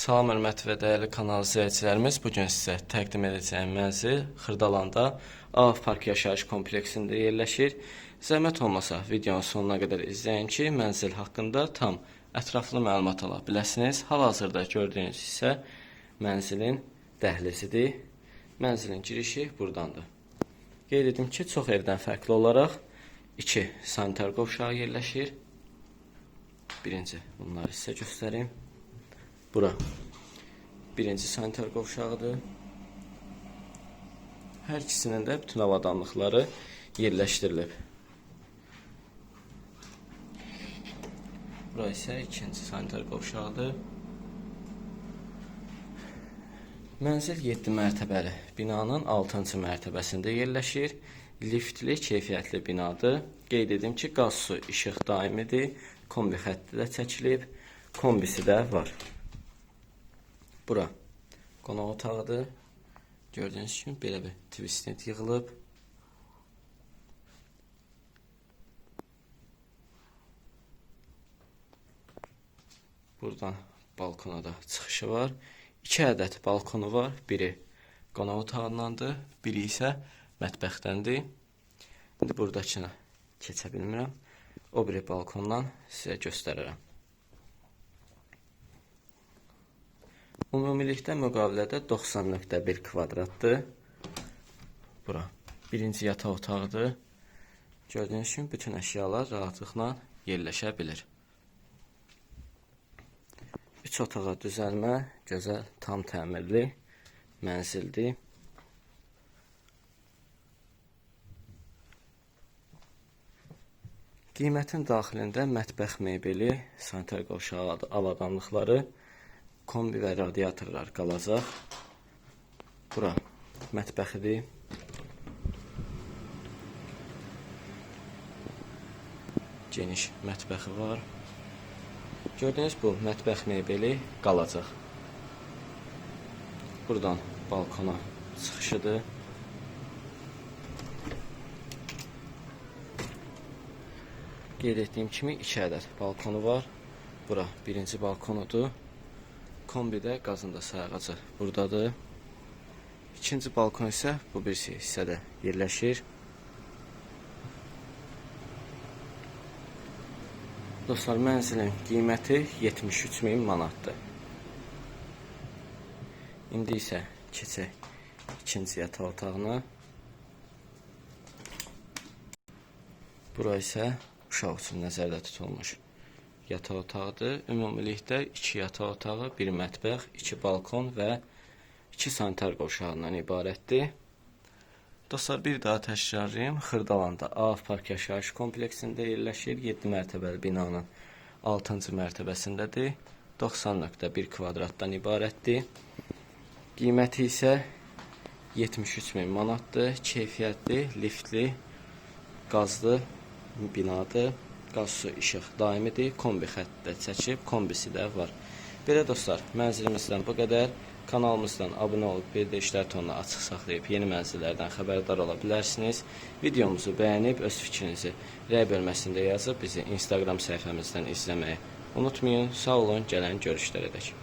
Salam hörmətli və dəyərli kanal izləyicilərimiz, bu gün sizə təqdim edəcəyim mənzil Xırdalanda Ağ Park yaşayış kompleksində yerləşir. Zəhmət olmasa videonun sonuna qədər izləyin ki, mənzil haqqında tam ətraflı məlumat ala biləsiniz. Hal-hazırda gördüyünüz isə mənzilin dəhlizidir. Mənzilin girişi burdandır. Qeyd edim ki, çox evdən fərqli olaraq iki sanitar qovşağı yerləşir. Birinci bunları sizə göstərim. Bura birinci sanitar qovşağıdır. Hər ikisinin də bütün avadanlıqları yerləşdirilib. Bura isə ikinci sanitar qovşağıdır. Mənzil 7 mərtəbəli binanın 6-cı mərtəbəsində yerləşir. Liftli, keyfiyyətli binadır. Qeyd edim ki, qaz, su, işıq daimidir. Kombi xətti də çəkilib. Kombisi də var. Bura qonaq otağıdır. Gördüyünüz kimi belə bir twistnet yığılıb. Buradan balkona da çıxışı var. 2 ədəd balkonu var. Biri qonaq otağındandır, biri isə mətbəxdəndir. İndi buradakına keçə bilmirəm. O biri balkondan sizə göstərərəm. Ümumilikdə müqavilədə 90.1 kvadratdır. Bura birinci yataq otağıdır. Gördüyünüz kimi bütün əşyalar rahatlıqla yerləşə bilir. Üç otağa düzəlmə, gözəl, tam təmirli mənzildir. Qiymətin daxilində mətbəx mebeli, sanitar qovşağı avadanlıqları, kombi və radiatorlar qalacaq. Bura mətbəxidir. Geniş mətbəxi var. Gördüyünüz bu mətbəx mebeli qalacaq. Buradan balkona çıxışıdır. Qeyd etdiyim kimi 2 ədəd balkonu var. Bura birinci balkonudur. Kombidə qazın da sayğacı buradadır. İkinci balkon isə bu birisi hissədə yerləşir. Dostlar, mənzilin qiyməti 73 min manatdır. İndi isə keçək ikinci yataq otağına. Bura isə uşaq üçün nəzərdə tutulmuş yataq otağıdır. Ümumilikdə 2 yataq otağı, 1 mətbəx, 2 balkon və 2 sanitar qovşağından ibarətdir. Dostlar, bir daha təkrarlayım. Xırdalanda Ağaf Park yaşayış kompleksində yerləşir. 7 mərtəbəli binanın 6-cı mərtəbəsindədir. 90.1 kvadratdan ibarətdir. Qiyməti isə 73 min manatdır. Keyfiyyətli, liftli, qazlı binadır. Qaz su işıq daimidir. Kombi xətti də çəkib, kombisi də var. Belə dostlar, mənzilimizdən bu qədər. Kanalımızdan abunə olub bildirişlər tonunu açıq saxlayıb yeni mənzillərdən xəbərdar ola bilərsiniz. Videomuzu bəyənib öz fikrinizi rəy bölməsində yazıb bizi Instagram səhifəmizdən izləməyi unutmayın. Sağ olun, gələn görüşlərə dək.